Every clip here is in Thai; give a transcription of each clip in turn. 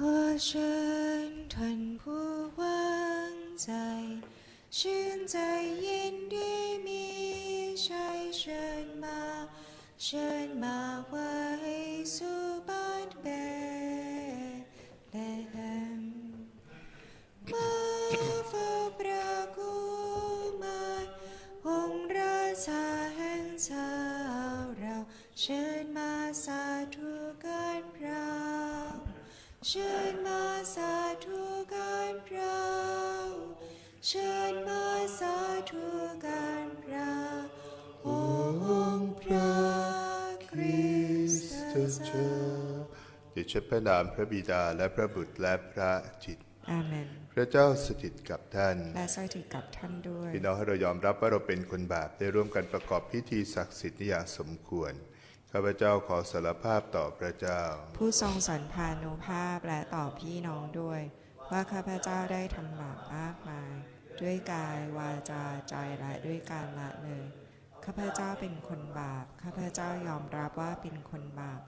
ขอเชิญท่านผู้วางใจ ชื่นใจยินดีมีชัยเชิญมา เชิญมาไว้สู่บ้านเบเลเฮมมาเฝ้าพระกุมารองค์ราชาแห่งชาวเราเชิญ ชิญมาสาธุการเราเชิญมาสาธุการเราองค์พระคริสต์เจ้าเดชะพระนามพระบิดาและพระบุตรและพระจิต อาเมน พระเจ้าสถิตกับท่าน และสถิตกับท่านด้วย พี่น้องให้เรายอมรับว่าเราเป็นคนบาปได้ร่วมกันประกอบพิธีศักดิ์สิทธิ์นี้อย่างสมควร ข้าพเจ้าขอสารภาพต่อพระเจ้า ผู้ทรงสันพานุภาพและต่อพี่น้องด้วย ว่าข้าพเจ้าได้ทำบาปมากมาย ด้วยกายวาจาใจและด้วยการละเลยข้าพเจ้าเป็นคนบาปข้าพเจ้ายอมรับว่าเป็นคนบาป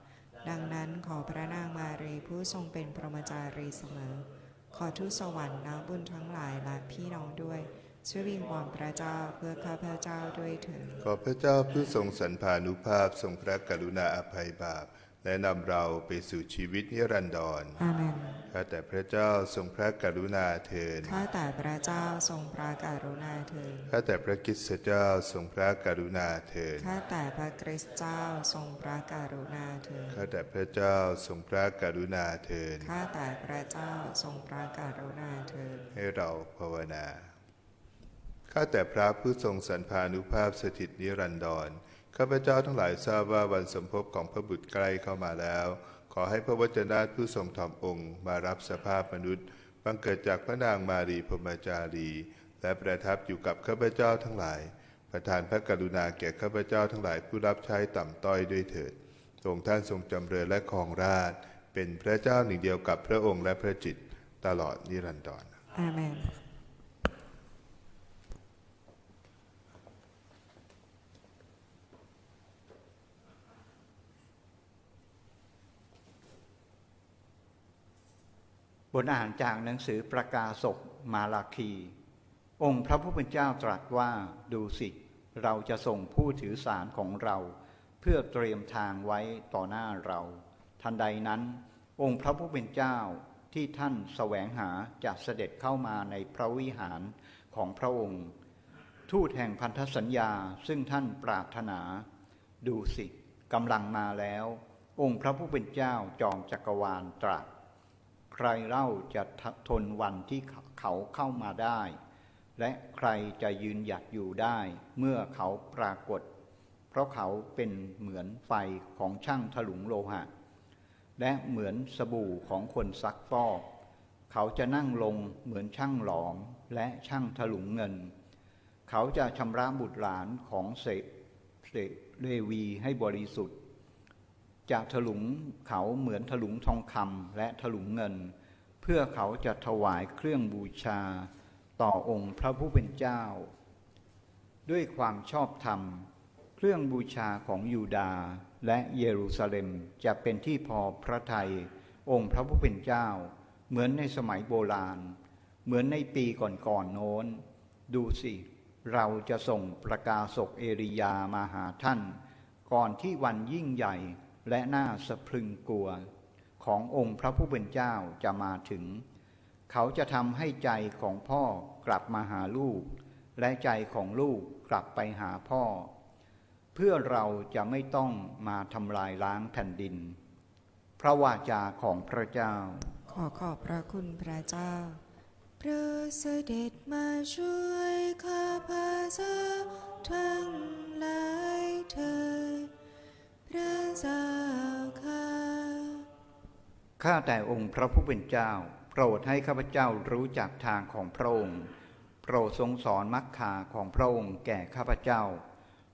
ดังนั้นขอพระนางมารีผู้ทรงเป็นพรหมจารีเสมอ ขอทุตสวรรค์นักบุญทั้งหลายและพี่น้องด้วย ช่วยวิงวอนพระเจ้าเพื่อข้าพเจ้าด้วยเถิดขอพระเจ้าผู้ทรงสรรพานุภาพทรงพระกรุณาอภัยบาปและนำเราไปสู่ชีวิตนิรันดรอาเมนข้าแต่พระเจ้าทรงพระกรุณาเถิดข้าแต่พระเจ้าทรงพระกรุณาเถิดข้าแต่พระคริสตเจ้าทรงพระกรุณาเถิดข้าแต่พระคริสต์เจ้าทรงพระกรุณาเถิดข้าแต่พระเจ้าทรงพระกรุณาเถิดข้าแต่พระเจ้าทรงพระกรุณาเถิดให้เราภาวนา ข้าแต่พระผู้ทรงสรรพานุภาพสถิตนิรันดร ข้าพเจ้าทั้งหลายทราบว่าวันสมภพของพระบุตรใกล้เข้ามาแล้ว ขอให้พระวจนะผู้ทรงถ่อมองค์มารับสภาพมนุษย์ บังเกิดจากพระนางมารีพรมจารี และประทับอยู่กับข้าพเจ้าทั้งหลาย ประทานพระกรุณาแก่ข้าพเจ้าทั้งหลายผู้รับใช้ต่ำต้อยด้วยเถิดทรงท่านทรงจำเริญและครองราช เป็นพระเจ้าหนึ่งเดียวกับพระองค์และพระจิตตลอดนิรันดรอาเมน บทอ่านจากหนังสือประกาศกมาลาคี องค์พระผู้เป็นเจ้าตรัสว่าดูสิเราจะส่งผู้ถือสารของเรา เพื่อเตรียมทางไว้ต่อหน้าเรา ทันใดนั้น องค์พระผู้เป็นเจ้าที่ท่านแสวงหาจะเสด็จเข้ามาในพระวิหารของพระองค์ ทูตแห่งพันธสัญญาซึ่งท่านปรารถนา ดูสิกำลังมาแล้ว องค์พระผู้เป็นเจ้าจอมจักรวาลตรัส ใครเล่าจะทนวันที่เขาเข้ามาได้ และใครจะยืนหยัดอยู่ได้ เมื่อเขาปรากฏ เพราะเขาเป็นเหมือนไฟของช่างถลุงโลหะ และเหมือนสบู่ของคนซักฟอก เขาจะนั่งลงเหมือนช่างหลอมและช่างถลุงเงิน เขาจะชำระบุตรหลานของเสเสเลวีให้บริสุทธิ์ จะถลุงเขาเหมือนถลุงทองคำและถลุงเงิน เพื่อเขาจะถวายเครื่องบูชา ต่อองค์พระผู้เป็นเจ้า ด้วยความชอบธรรม เครื่องบูชาของยูดาห์และเยรูซาเล็มจะเป็นที่พอพระทัยองค์พระผู้เป็นเจ้า เหมือนในสมัยโบราณ เหมือนในปีก่อนๆโน้น ดูสิ เราจะส่งประกาศกเอริยามาหาท่าน ก่อนที่วันยิ่งใหญ่ และน่าสะพรึงกลัวขององค์พระผู้เป็นเจ้าจะมาถึง เขาจะทำให้ใจของพ่อกลับมาหาลูก และใจของลูกกลับไปหาพ่อ เพื่อเราจะไม่ต้องมาทำลายล้างแผ่นดิน พระวาจาของพระเจ้า ขอขอบพระคุณพระเจ้า พระเสด็จมาช่วยข้าพเจ้าทั้งหลายเถิด ระเจ้าข้าข้าแต่องค์พระผู้เป็นเจ้า โปรดให้ข้าพเจ้ารู้จักทางของพระองค์โปรดทรงสอนมรรคาของพระองค์แก่ข้าพเจ้า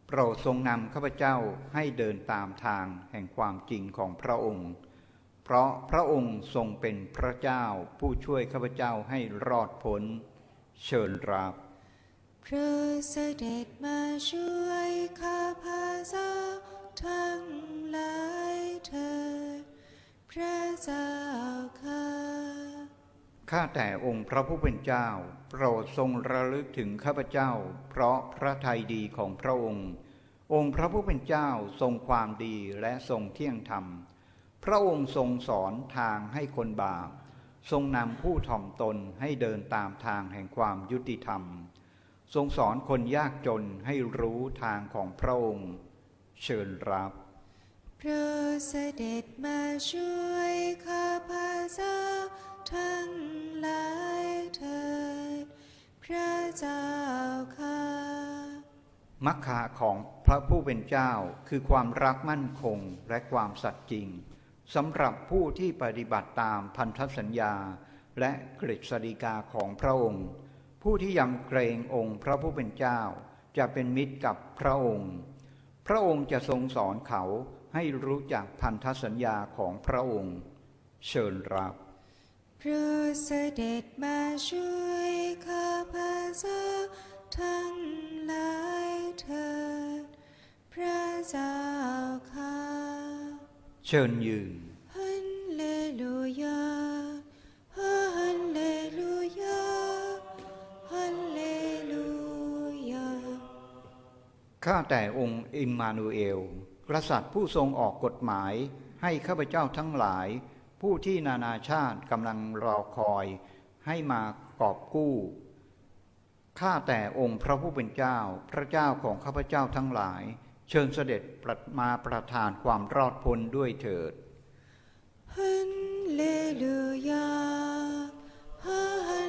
โปรดทรงนำข้าพเจ้าให้เดินตามทางแห่งความจริงของพระองค์ เพราะพระองค์ทรงเป็นพระเจ้าผู้ช่วยข้าพเจ้าให้รอดพ้น เชิญรับพระเสด็จมาช่วยข้าพเจ้า ทั้งหลายเถิดพระเจ้าข้าข้าแต่องค์พระผู้เป็นเจ้า โปรดทรงระลึกถึงข้าพเจ้า เพราะพระทัยดีของพระองค์ องค์พระผู้เป็นเจ้าทรงความดีและทรงเที่ยงธรรม พระองค์ทรงสอนทางให้คนบาป ทรงนำผู้ถ่อมตนให้เดินตามทางแห่งความยุติธรรม ทรงสอนคนยากจนให้รู้ทางของพระองค์ เชิญรับ พระเสด็จมาช่วยข้าพเจ้าทั้งหลายเถิด พระเจ้าค่ะ มัคคาของพระผู้เป็นเจ้าคือความรักมั่นคงและความสัตย์จริงสำหรับผู้ที่ปฏิบัติตามพันธสัญญา และกฤษฎีกาของพระองค์ ผู้ที่ยำเกรงองค์พระผู้เป็นเจ้า จะเป็นมิตรกับพระองค์ พระองค์จะทรงสอนเขาให้รู้จักพันธสัญญาของพระองค์เชิญรับ พระเสด็จมาช่วยข้าพเจ้าทั้งหลายเถิดพระเจ้าค่ะเชิญยืน ข้าแต่องค์อิมมานูเอล กษัตริย์ผู้ทรงออกกฎหมายให้ข้าพเจ้าทั้งหลาย ผู้ที่นานาชาติกำลังรอคอย ให้มากอบกู้ ข้าแต่องค์พระผู้เป็นเจ้า พระเจ้าของข้าพเจ้าทั้งหลาย เชิญเสด็จประมาประทานความรอดพ้นด้วยเถิดฮัลเลลูยาฮัล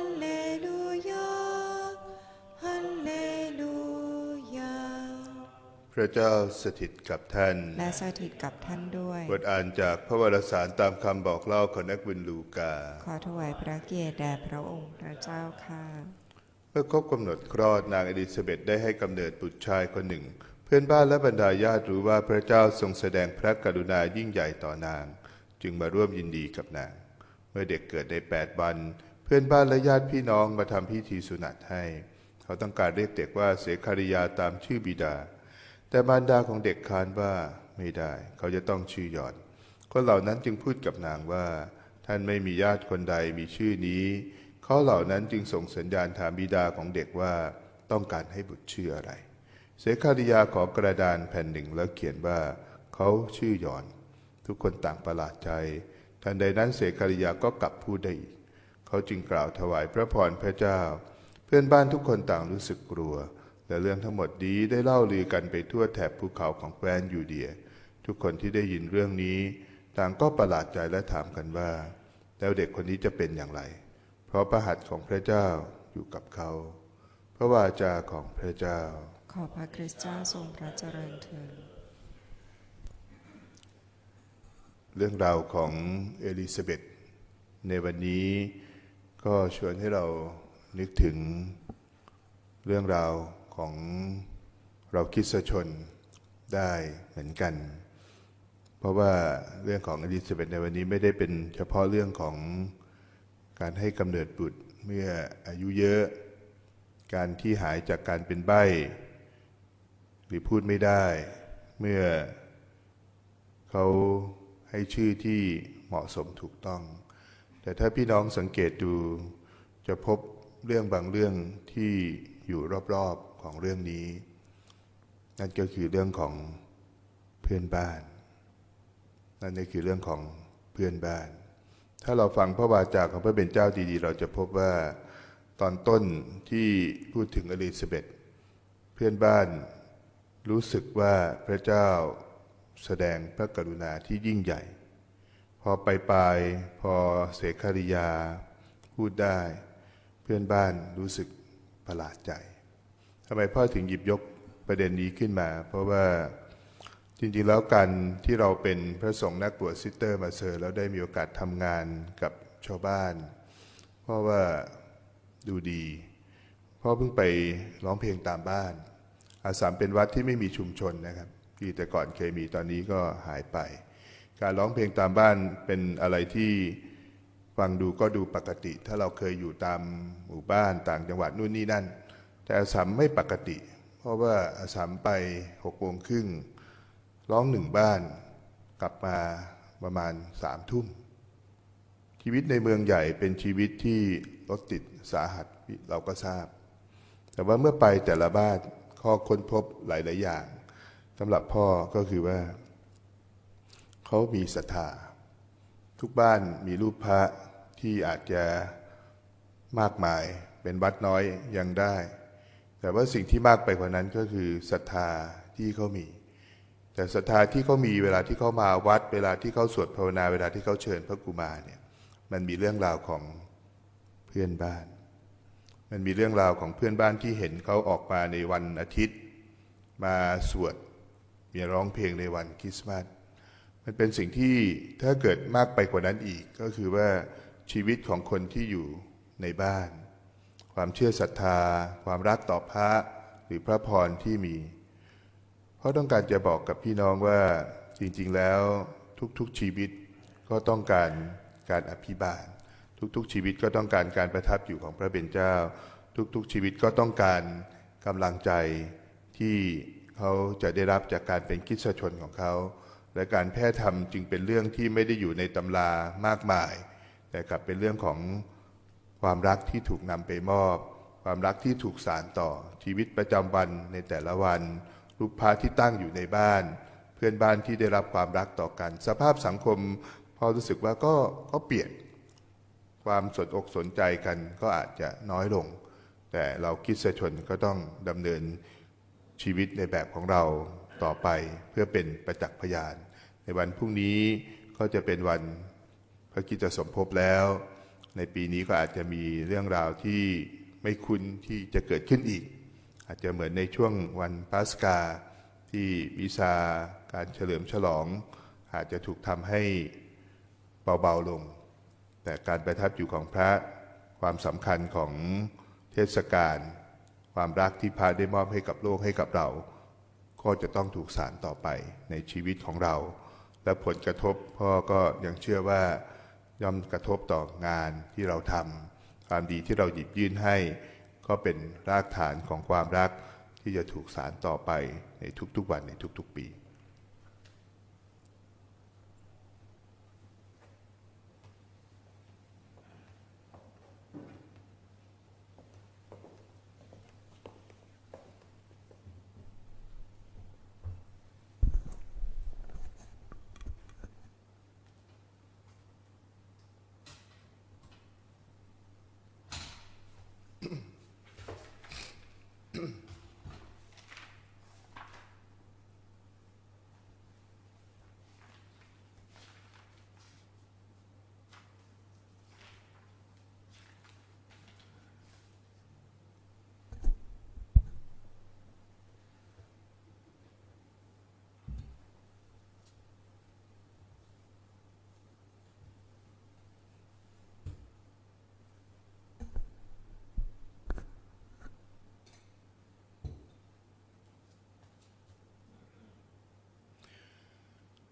พระเจ้าสถิตกับท่าน และสถิตกับท่านด้วยบทอ่านจากพระวรสารตามคำบอกเล่าของนักบุญลูกา ขอถวายพระเกียรติแด่พระองค์พระเจ้าค่ะ เมื่อครบกำหนดคลอดนางอลิซาเบธได้ให้กำเนิดบุตรชายคนหนึ่ง เพื่อนบ้านและบรรดาญาติรู้ว่าพระเจ้าทรงแสดงพระกรุณายิ่งใหญ่ต่อนาง จึงมาร่วมยินดีกับนาง เมื่อเด็กเกิดได้แปดวัน เพื่อนบ้านและญาติพี่น้องมาทำพิธีสุนัตให้ เขาต้องการเรียกเด็กว่าเสคาริยาตามชื่อบิดา แต่มารดาของเด็กค้านว่าไม่ได้ เขาจะต้องชื่อหยอนคนเหล่านั้นจึงพูดกับนางว่า ท่านไม่มีญาติคนใดมีชื่อนี้ เขาเหล่านั้นจึงส่งสัญญาณถามบิดาของเด็กว่าต้องการให้บุตรชื่ออะไร เสคาริยาขอกระดานแผ่นหนึ่งแล้วเขียนว่า เขาชื่อหยอน ทุกคนต่างประหลาดใจ ทันใดนั้นเสคาริยาก็กลับพูดได้อีก เขาจึงกล่าวถวายพระพรพระเจ้า เพื่อนบ้านทุกคนต่างรู้สึกกลัว และเรื่องทั้งหมดนี้ได้เล่าลือกันไปทั่วแถบภูเขาของแคว้นยูเดีย ทุกคนที่ได้ยินเรื่องนี้ ต่างก็ประหลาดใจและถามกันว่า แล้วเด็กคนนี้จะเป็นอย่างไร เพราะพระหัตถ์ของพระเจ้าอยู่กับเขา พระวาจาของพระเจ้า ขอพระคริสต์เจ้าทรงพระเจริญเถิดเรื่องราวของเอลิซาเบธในวันนี้ก็ชวนให้เรานึกถึงเรื่องราว ของเราคิดสชนได้เหมือนกัน เพราะว่าเรื่องของอลิซาเบธในวันนี้ไม่ได้เป็นเฉพาะเรื่องของการให้กำเนิดบุตรเมื่ออายุเยอะ การที่หายจากการเป็นใบ้หรือพูดไม่ได้ เมื่อเขาให้ชื่อที่เหมาะสมถูกต้อง แต่ถ้าพี่น้องสังเกตดูจะพบเรื่องบางเรื่องที่อยู่รอบๆ ของเรื่องนี้ นั่นก็คือเรื่องของเพื่อนบ้าน นั่นก็คือเรื่องของเพื่อนบ้าน ถ้าเราฟังพระวาจาของพระเป็นเจ้าดีๆ เราจะพบว่าตอนต้นที่พูดถึงอลิซาเบธเพื่อนบ้านรู้สึกว่าพระเจ้าแสดงพระกรุณาที่ยิ่งใหญ่ พอไปปลายพอเสคาริยาพูดได้ เพื่อนบ้านรู้สึกประหลาดใจ ทำไมพ่อถึงหยิบยกประเด็นนี้ขึ้นมา เพราะว่าจริงๆแล้วการที่เราเป็นพระสงฆ์นักบวชซิสเตอร์มาเซอร์แล้วได้มีโอกาสทำงานกับชาวบ้าน เพราะว่าดูดีพ่อเพิ่งไปร้องเพลงตามบ้าน อาสามเป็นวัดที่ไม่มีชุมชนนะครับที่แต่ก่อนเคยมีตอนนี้ก็หายไป การร้องเพลงตามบ้านเป็นอะไรที่ฟังดูก็ดูปกติ ถ้าเราเคยอยู่ตามหมู่บ้านต่างจังหวัดนู่นนี่นั่น แต่อาสามไม่ปกติ เพราะว่าอาสามไปหกโมงครึ่งร้องหนึ่งบ้าน กลับมาประมาณสามทุ่ม ชีวิตในเมืองใหญ่เป็นชีวิตที่รถติดสาหัสเราก็ทราบ แต่ว่าเมื่อไปแต่ละบ้านข้อค้นพบหลาย ๆ อย่างสำหรับพ่อก็คือว่า เขามีศรัทธา ทุกบ้านมีรูปพระที่อาจจะมากมายเป็นวัดน้อยยังได้ แต่ว่าสิ่งที่มากไปกว่านั้นก็คือศรัทธาที่เขามี แต่ศรัทธาที่เขามีเวลาที่เขามาวัด เวลาที่เขาสวดภาวนาเวลาที่เขาเชิญพระกุมารเนี่ยมันมีเรื่องราวของเพื่อนบ้าน มันมีเรื่องราวของเพื่อนบ้านที่เห็นเขาออกมาในวันอาทิตย์ มาสวดมีร้องเพลงในวันคริสต์มาสมันเป็นสิ่งที่ถ้าเกิดมากไปกว่านั้นอีกก็คือว่าชีวิตของคนที่อยู่ในบ้าน ความเชื่อศรัทธา ความรักต่อพระหรือพระพรที่มี เพราะต้องการจะบอกกับพี่น้องว่าจริงๆแล้วทุกๆชีวิตก็ต้องการการอภิบาล ทุกๆชีวิตก็ต้องการการประทับอยู่ของพระเป็นเจ้า ทุกๆชีวิตก็ต้องการกำลังใจที่เขาจะได้รับจากการเป็นคริสตชนของเขา และการแพร่ธรรมจึงเป็นเรื่องที่ไม่ได้อยู่ในตำรามากมาย แต่กลับเป็นเรื่องของ ความรักที่ถูกนำไปมอบ ความรักที่ถูกสานต่อชีวิตประจำวันในแต่ละวัน รูปพระที่ตั้งอยู่ในบ้าน เพื่อนบ้านที่ได้รับความรักต่อกัน สภาพสังคมพอรู้สึกว่าก็ก็เปลี่ยนความสนอกสนใจกันก็อาจจะน้อยลง แต่เราคิดสชนก็ต้องดำเนินชีวิตในแบบของเราต่อไปเพื่อเป็นประจักษ์พยาน ในวันพรุ่งนี้ก็จะเป็นวันพระคิดสมภพแล้ว ในปีนี้ก็อาจจะมีเรื่องราวที่ไม่คุ้นที่จะเกิดขึ้นอีก อาจจะเหมือนในช่วงวันปาสกา ที่วิชาการเฉลิมฉลอง อาจจะถูกทำให้เบาๆลง แต่การประทับอยู่ของพระความสำคัญของเทศกาลความรักที่พระได้มอบให้กับโลกให้กับเรา ก็จะต้องถูกสานต่อไปในชีวิตของเรา และผลกระทบพ่อก็ยังเชื่อว่า ย่อมกระทบต่องานที่เราทำความดีที่เราหยิบยื่นให้ ก็เป็นรากฐานของความรักที่จะถูกสานต่อไปในทุกๆวันในทุกๆปี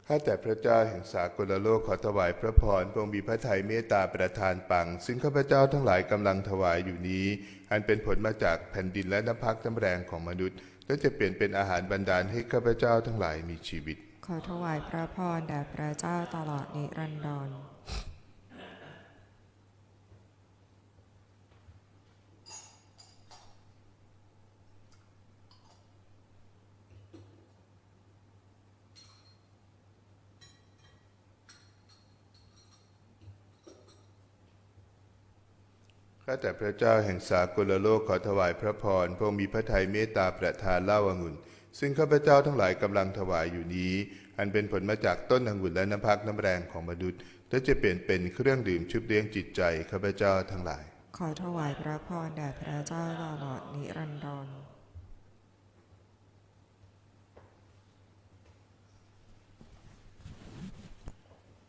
ข้าแต่พระเจ้าแห่งสากลโลกขอถวายพระพรพระองค์มีพระทัยเมตตาประทานปัง ซึ่งข้าพเจ้าทั้งหลายกำลังถวายอยู่นี้ อันเป็นผลมาจากแผ่นดินและน้ำพักน้ำแรงของมนุษย์ และจะเปลี่ยนเป็นอาหารบรรดาลให้ข้าพเจ้าทั้งหลายมีชีวิต ขอถวายพระพรแด่พระเจ้าตลอดนิรันดร ข้าแต่พระเจ้าแห่งสากลโลกขอถวายพระพรพระองค์มีพระทัยเมตตาประทานเล่าองุ่น ซึ่งข้าพเจ้าทั้งหลายกำลังถวายอยู่นี้ อันเป็นผลมาจากต้นองุ่นและน้ำพักน้ำแรงของมนุษย์และจะเปลี่ยนเป็นเครื่องดื่มชุบเลี้ยงจิตใจข้าพเจ้าทั้งหลาย ขอถวายพระพรแด่พระเจ้าตลอดนิรันดร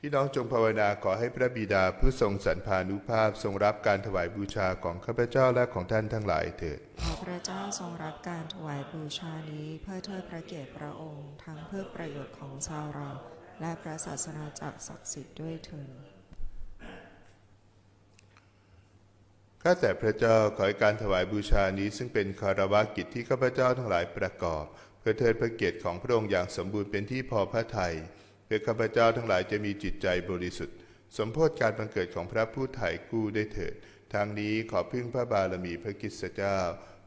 พี่น้องจงภาวนาขอให้พระบิดาผู้ทรงสรรพานุภาพทรงรับการถวายบูชาของข้าพเจ้าและของท่านทั้งหลายเถิด ขอพระเจ้าทรงรับการถวายบูชานี้เพื่อเทิดพระเกียรติพระองค์ทั้งเพื่อประโยชน์ของชาวเรา และพระศาสนาจักรศักดิ์สิทธิ์ด้วยเถิดข้าแต่พระเจ้าขอให้การถวายบูชานี้ซึ่งเป็นคารวะกิจที่ข้าพเจ้าทั้งหลายประกอบ เพื่อเทิดพระเกียรติของพระองค์อย่างสมบูรณ์เป็นที่พอพระทัย เพื่อข้าพเจ้าทั้งหลายจะมีจิตใจบริสุทธิ์ สมโพธการบังเกิดของพระผู้ไถ่กู้ได้เถิด ทางนี้ขอพึ่งพระบารมีพระคริสตเจ้า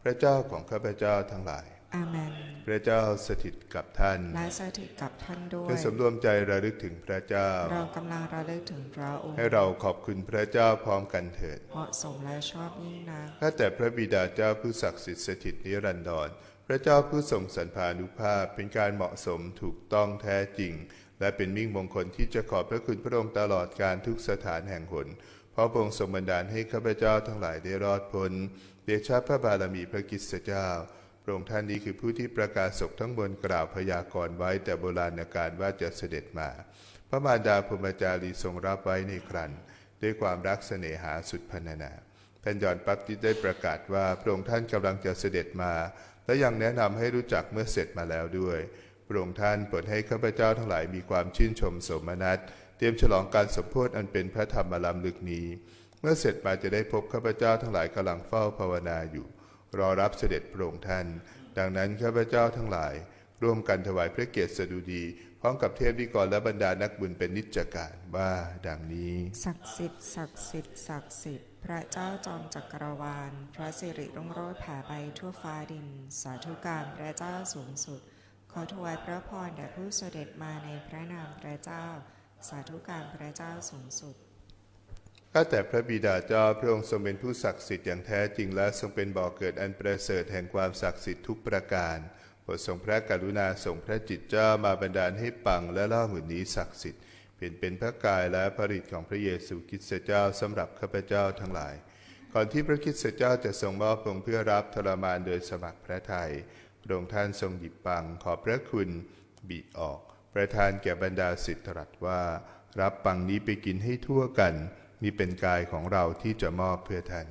พระเจ้าของข้าพเจ้าทั้งหลาย อาเมน พระเจ้าสถิตกับท่านและสถิตกับท่านด้วย ให้สำรวมใจระลึกถึงพระเจ้า เรากำลังระลึกถึงพระองค์ ให้เราขอบคุณพระเจ้าพร้อมกันเถิด เหมาะสมและชอบยิ่งนักข้าแต่พระบิดาเจ้าผู้ศักดิ์สิทธิ์สถิตนิรันดร พระเจ้าผู้ทรงสรรพานุภาพเป็นการเหมาะสมถูกต้องแท้จริง และเป็นมิ่งมงคลที่จะขอบพระคุณพระองค์ตลอดการทุกสถานแห่งหนเพราะพระองค์ทรงบันดาลให้ข้าพเจ้าทั้งหลายได้รอดพ้นเดชะพระบารมีพระกิสตเจ้าพระองค์ท่านนี้คือผู้ที่ประกาศศกทั้งบนกล่าวพยากรณ์ไว้แต่โบราณกาลว่าจะเสด็จมา พระมารดาพรมจารีทรงรับไว้ในครันด้วยความรักเสน่หาสุดพรรณนาท่านยอนปับติได้ประกาศว่าพระองค์ท่านกำลังจะเสด็จมา และยังแนะนำให้รู้จักเมื่อเสร็จมาแล้วด้วย พระองค์ท่านโปรดให้ข้าพเจ้าทั้งหลายมีความชื่นชมสมนัตเตรียมฉลองการสมโพธิอันเป็นพระธรรมลำลึกนี้ เมื่อเสร็จมาจะได้พบข้าพเจ้าทั้งหลายกำลังเฝ้าภาวนาอยู่ รอรับเสด็จพระองค์ท่าน ดังนั้นข้าพเจ้าทั้งหลาย ร่วมกันถวายพระเกียรติสดุดี พร้อมกับเทพนิกรและบรรดานักบุญเป็นนิจการว่าดังนี้ ศักดิ์สิทธิ์ศักดิ์สิทธิ์ศักดิ์สิทธิ์พระเจ้าจอมจักรวาล พระสิริรุ่งโรจน์แผ่ไปทั่วฟ้าดิน สาธุการพระเจ้าสูงสุด ขอถวายพระพรแด่ผู้เสด็จมาในพระนามพระเจ้า สาธุการพระเจ้าสูงสุดข้าแต่พระบิดาเจ้าพระองค์ทรงเป็นผู้ศักดิ์สิทธิ์อย่างแท้จริงและทรงเป็นบ่อกเกิดอันประเสริฐแห่งความศักดิ์สิทธิ์ทุกประการโปรดทรงพระกรุณาส่งพระจิตเจ้ามาบันดาลให้ปังและเล่าหุ่นนี้ศักดิ์สิทธิ์เปลี่ยนเป็นพระกายและผลิตของพระเยซูคริสต์เจ้าสำหรับข้าพเจ้าทั้งหลาย ก่อนที่พระคริสต์เจ้าจะทรงมอบองค์เพื่อรับทรมานโดยสมัครพระทัย ระองค์ท่านทรงหยิบปังขอพระคุณบิออก ประทานแก่บรรดาสิทธตรัสว่า รับปังนี้ไปกินให้ทั่วกัน นี่เป็นกายของเราที่จะมอบเพื่อท่าน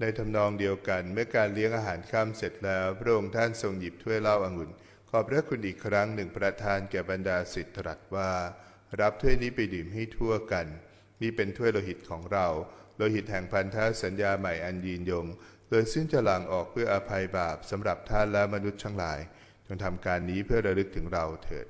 ในทำนองเดียวกันเมื่อการเลี้ยงอาหารค่ำเสร็จแล้ว พระองค์ท่านทรงหยิบถ้วยเหล้าองุ่น ขอบพระคุณอีกครั้งหนึ่งประทานแก่บรรดาสิทธิ์ตรัสว่า รับถ้วยนี้ไปดื่มให้ทั่วกัน นี่เป็นถ้วยโลหิตของเรา โลหิตแห่งพันธสัญญาใหม่อันยืนยง โดยซึ่งจะหลั่งออกเพื่ออภัยบาปสำหรับท่านและมนุษย์ทั้งหลาย จงทำการนี้เพื่อระลึกถึงเราเถิด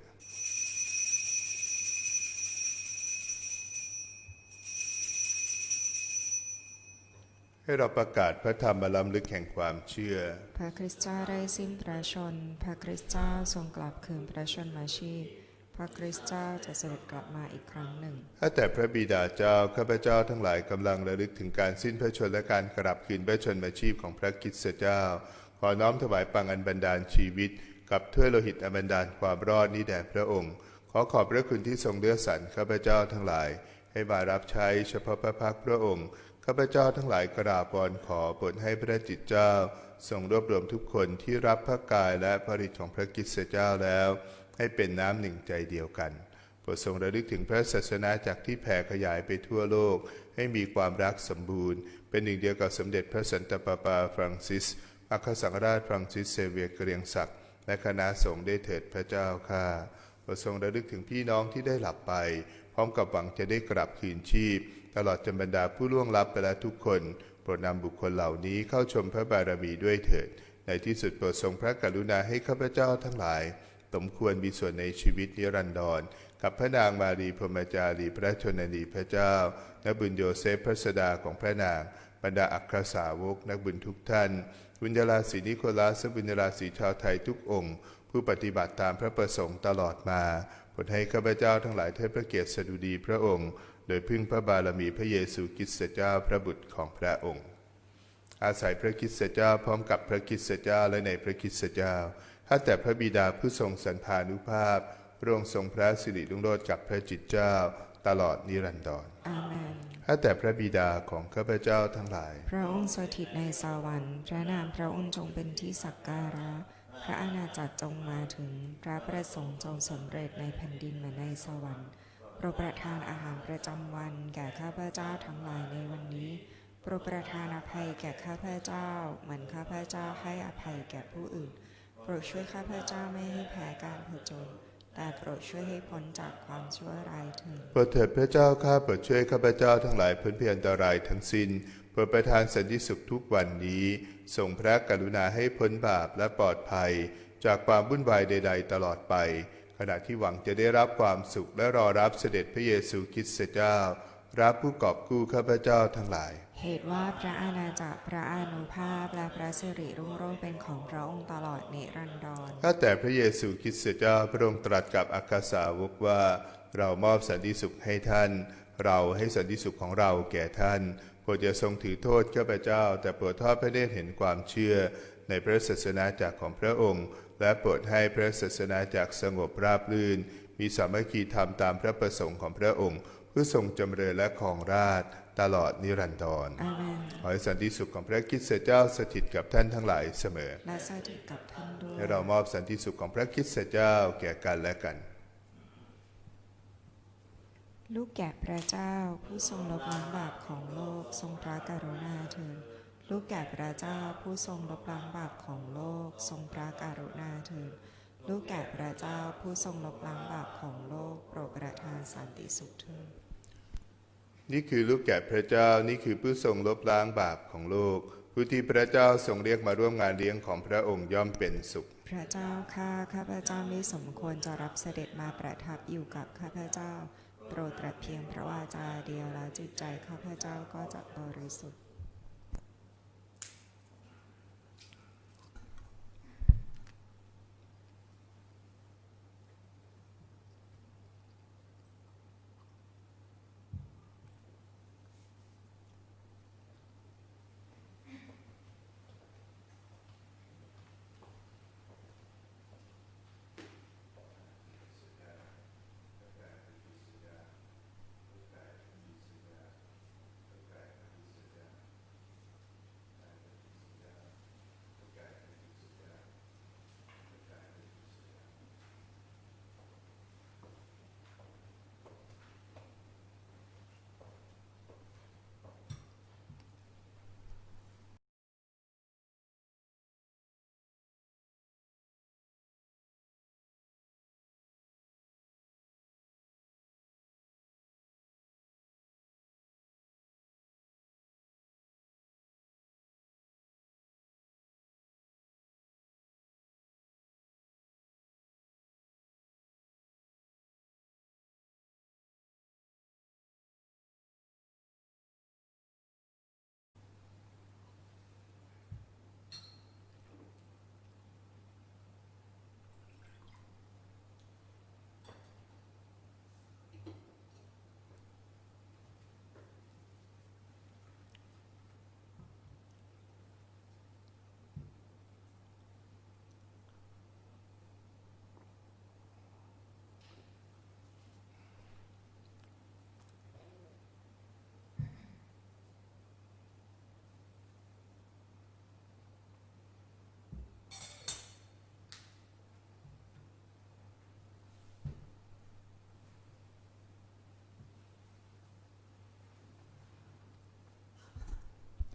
ให้เราประกาศพระธรรมล้ำลึกแห่งความเชื่อ พระคริสต์เจ้าได้สิ้นพระชน พระคริสต์เจ้าทรงกลับคืนพระชนมาชีพ ระคริสต์เจ้าจะเสด็จกลับมาอีกครั้งหนึ่งข้าแต่พระบิดาเจ้าข้าพเจ้าทั้งหลายกำลังระลึกถึงการสิ้นพระชนและการกลับคืนพระชนมาชีพของพระคริสต์เจ้า ขอน้อมถวายปังอันบันดาลชีวิต กับถ้วยโลหิตอันบันดาลความรอดนี้แด่พระองค์ ขอขอบพระคุณที่ทรงเลือกสรรข้าพเจ้าทั้งหลาย ให้มารับใช้เฉพาะพระพักตร์พระองค์ข้าพเจ้าทั้งหลายกราบวอนขอโปรดให้พระจิตเจ้าทรงรวบรวมทุกคนที่รับพระกายและผลิตของพระคริตเจ้าแล้ว ให้เป็นน้ำหนึ่งใจเดียวกันโปรดทรงระลึกถึงพระศาสนาจากที่แผ่ขยายไปทั่วโลก ให้มีความรักสมบูรณ์ เป็นหนึ่งเดียวกับสมเด็จพระสันตะปาปาฟรังซิสอัครสังฆราชฟรังซิสเซเวียร์เกรียงศักดิ์และคณะสงฆ์ได้เถิดพระเจ้าข้าโปรดทรงระลึกถึงพี่น้องที่ได้หลับไป พร้อมกับหวังจะได้กลับคืนชีพ ตลอดจนบรรดาผู้ล่วงลับไปแล้วทุกคน โปรดนำบุคคลเหล่านี้เข้าชมพระบารมีด้วยเถิด ในที่สุดโปรดทรงพระกรุณาให้ข้าพเจ้าทั้งหลาย สมควรมีส่วนในชีวิตนิรันดรกับพระนางมารีพรหมจารีพระชนนีพระเจ้า นักบุญโยเซฟพระสดาของพระนาง บรรดาอัครสาวก นักบุญทุกท่าน บุญญาราศีนิโคลัสและบุญญาราศีชาวไทยทุกองค์ ผู้ปฏิบัติตามพระประสงค์ตลอดมาโปรดให้ข้าพเจ้าทั้งหลายเทิดพระเกียรติสดุดีพระองค์ โดยพึ่งพระบารมีพระเยซูคริสต์เจ้าพระบุตรของพระองค์ อาศัยพระคริสต์เจ้าพร้อมกับพระคริสต์เจ้าและในพระคริสต์เจ้า ข้าแต่พระบิดาผู้ทรงสันพานุภาพ พระองค์ทรงพระสิริรุ่งโรจน์กับพระจิตเจ้า ตลอดนิรันดรอาเมนข้าแต่พระบิดาของข้าพเจ้าทั้งหลาย พระองค์สถิตในสวรรค์พระนามพระองค์จงเป็นที่สักการะ พระอาณาจักรจงมาถึง พระประสงค์จงสำเร็จในแผ่นดินเหมือนในสวรรค์โปรดประทานอาหารประจำวัน แก่ข้าพเจ้าทั้งหลายในวันนี้โปรดประทานอภัยแก่ข้าพเจ้า เหมือนข้าพเจ้าให้อภัยแก่ผู้อื่น โปรดช่วยข้าพเจ้าไม่ให้แพ้การผจญแต่โปรดช่วยให้พ้นจากความชั่วร้ายเถิดโปรดเถิดพระเจ้าข้าโปรดช่วยข้าพเจ้าทั้งหลายพ้นเพียอันตรายทั้งสิ้นโปโปรดประทานสันติสุขทุกวันนี้ทรงพระกรุณาให้พ้นบาปและปลอดภัย จากความวุ่นวายใด ๆ ตลอดไป ขณะที่หวังจะได้รับความสุขและรอรับเสด็จพระเยซูคริสต์เจ้า รับผู้กอบกู้ข้าพเจ้าทั้งหลาย เหตุว่าพระอาณาจักรพระอนุภาพและพระสิริรุ่งโรจน์เป็นของพระองค์ตลอดนิรันดร ข้าแต่พระเยซูคริสต์เจ้าพระองค์ตรัสกับอัครสาวกว่า เรามอบสันติสุขให้ท่าน เราให้สันติสุขของเราแก่ท่านโปรดอย่าทรงถือโทษข้าพเจ้า แต่โปรดทอดพระเนตรเห็นความเชื่อ ในพระศาสนาจักรของพระองค์ และโปรดให้พระศาสนาจักรสงบราบรื่น มีสามัคคีธรรมตามพระประสงค์ของพระองค์เพื่อทรงจำเริญและครองราชย์ ตลอดนิรันดรอาเมนขอให้สันติสุขของพระคริสต์เจ้าสถิตกับท่านทั้งหลายเสมอ และสถิตกับท่านด้วยให้เรามอบสันติสุขของพระคริสต์เจ้าแก่กันและกัน ลูกแก่พระเจ้าผู้ทรงลบล้างบาปของโลกทรงพระกรุณาเถิดลูกแก่พระเจ้าผู้ทรงลบล้างบาปของโลกทรงพระกรุณาเถิดลูกแก่พระเจ้าผู้ทรงลบล้างบาปของโลกโปรดประทานสันติสุขเถิด นี่คือลูกแก่พระเจ้านี่คือผู้ทรงลบล้างบาปของโลกผู้ที่พระเจ้าทรงเรียกมาร่วมงานเลี้ยงของพระองค์ย่อมเป็นสุข พระเจ้าข้าข้าพระเจ้าไม่สมควรจะรับเสด็จมาประทับอยู่กับข้าพระเจ้า โปรดตรัสเพียงพระวาจาเดียวแล้วจิตใจข้าพระเจ้าก็จะบริสุทธิ์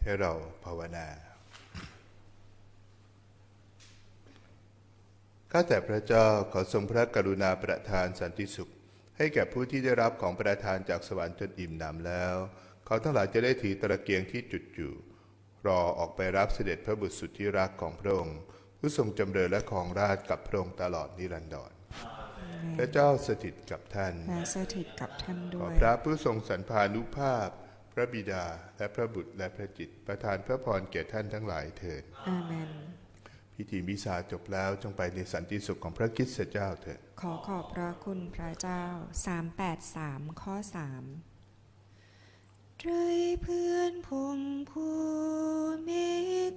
ให้เราภาวนาข้าแต่พระเจ้าขอทรงพระกรุณาประทานสันติสุข ให้แก่ผู้ที่ได้รับของประทานจากสวรรค์จนอิ่มหนำแล้ว เขาทั้งหลายจะได้ถือตะเกียงที่จุดอยู่ รอออกไปรับเสด็จพระบุตรสุดที่รักของพระองค์ ผู้ทรงจำเริญและครองราชย์กับพระองค์ตลอดนิรันดรพระเจ้าสถิตกับท่านและสถิตกับท่านขด้อวยพระผู้ทรงสรรพานุภาพพ ระบิดาและพระบุตรและพระจิต ประทานพระพรแก่ท่านทั้งหลายเถิดอาเมนพิธีมิสาจบแล้วจงไปในสันติสุขของพระคริสต์เจ้าเถิดขอขอบพระคุณพระเจ้า 383 ข้อ 3 ไตรเพื่อนพงผู้เมต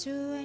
ก